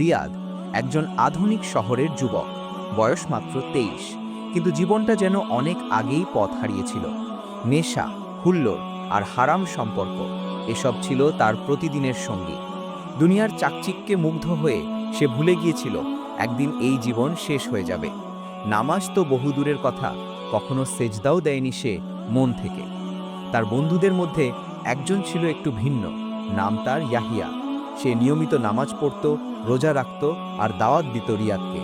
রিয়াদ একজন আধুনিক শহরের যুবক। বয়স মাত্র তেইশ, কিন্তু জীবনটা যেন অনেক আগেই পথ হারিয়েছিল। নেশা, হুল্লোড় আর হারাম সম্পর্ক, এসব ছিল তার প্রতিদিনের সঙ্গী। দুনিয়ার চাকচিক্যে মুগ্ধ হয়ে সে ভুলে গিয়েছিল, একদিন এই জীবন শেষ হয়ে যাবে। নামাজ তো বহুদূরের কথা, কখনো সেজদাও দেয়নি সে মন থেকে। তার বন্ধুদের মধ্যে একজন ছিল একটু ভিন্ন, নাম তার ইয়াহিয়া। সে নিয়মিত নামাজ পড়ত, রোজা রাখত আর দাওয়াত দিত রিয়াদকে।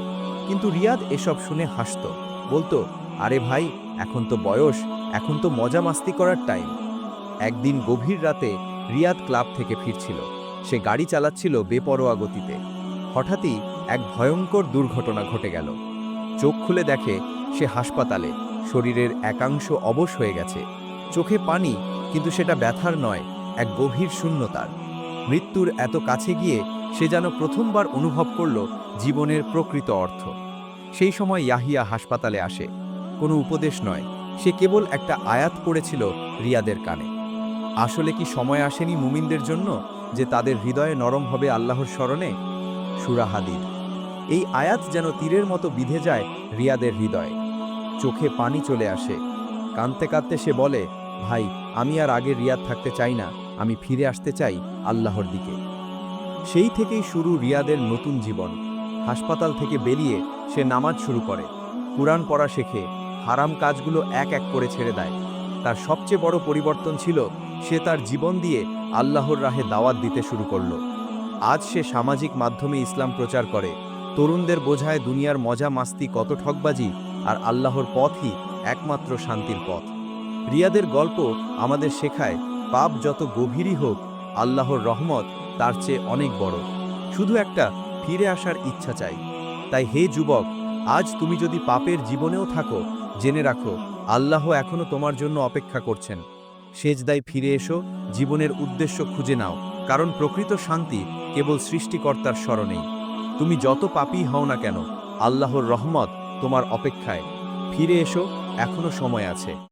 কিন্তু রিয়াদ এসব শুনে হাসত। বলতো, আরে ভাই, এখন তো বয়স, এখন তো মজা মাস্তি করার টাইম একদিন গভীর রাতে রিয়াদ ক্লাব থেকে ফিরছিল। সে গাড়ি চালাচ্ছিল বেপরোয়া গতিতে। হঠাৎই এক ভয়ঙ্কর দুর্ঘটনা ঘটে গেল। চোখ খুলে দেখে সে হাসপাতালে, শরীরের একাংশ অবশ হয়ে গেছে। চোখে পানি, কিন্তু সেটা ব্যথার নয়, এক গভীর শূন্যতার। মৃত্যুর এত কাছে গিয়ে সে যেন প্রথমবার অনুভব করল জীবনের প্রকৃত অর্থ। সেই সময় ইয়াহিয়া হাসপাতালে আসে। কোনো উপদেশ নয়। সে কেবল একটা আয়াত পড়েছিল রিয়াদের কানে। আসলে কি সময় আসেনি মুমিনদের জন্য যে তাদের হৃদয়ে নরম হবে আল্লাহর স্মরণে? সুরা হাদিদ। এই আয়াত যেন তীরের মতো বিধে যায় রিয়াদের হৃদয়ে। চোখে পানি চলে আসে। কাঁদতে কাঁদতে সে বলে, ভাই, আমি আর আগে রিয়াদ থাকতে চাই না। আমি ফিরে আসতে চাই আল্লাহর দিকে। সেই থেকেই শুরু রিয়াদের নতুন জীবন। হাসপাতাল থেকে বেরিয়ে সে নামাজ শুরু করে। কুরআন পড়া শেখে, হারাম কাজগুলো এক এক করে ছেড়ে দেয়। তার সবচেয়ে বড় পরিবর্তন ছিল, সে তার জীবন দিয়ে আল্লাহর রাহে দাওয়াত দিতে শুরু করল। আজ সে সামাজিক মাধ্যমে ইসলাম প্রচার করে। তরুণদের বোঝায় দুনিয়ার মজা মাস্তি কত ঠকবাজি আর আল্লাহর পথই একমাত্র শান্তির পথ। রিয়াদের গল্প আমাদের শেখায় পাপ যত গভীরই হোক, আল্লাহর রহমত তার চেয়ে অনেক বড়। শুধু একটা ফিরে আসার ইচ্ছা চাই। তাই হে যুবক, আজ তুমি যদি পাপের জীবনেও থাকো, জেনে রাখো, আল্লাহ এখনও তোমার জন্য অপেক্ষা করছেন। সেজদায় ফিরে এসো, জীবনের উদ্দেশ্য খুঁজে নাও, কারণ প্রকৃত শান্তি কেবল সৃষ্টিকর্তার স্মরণেই। তুমি যত পাপী হও না কেন, আল্লাহর রহমত তোমার অপেক্ষায়। ফিরে এসো, এখনও সময় আছে।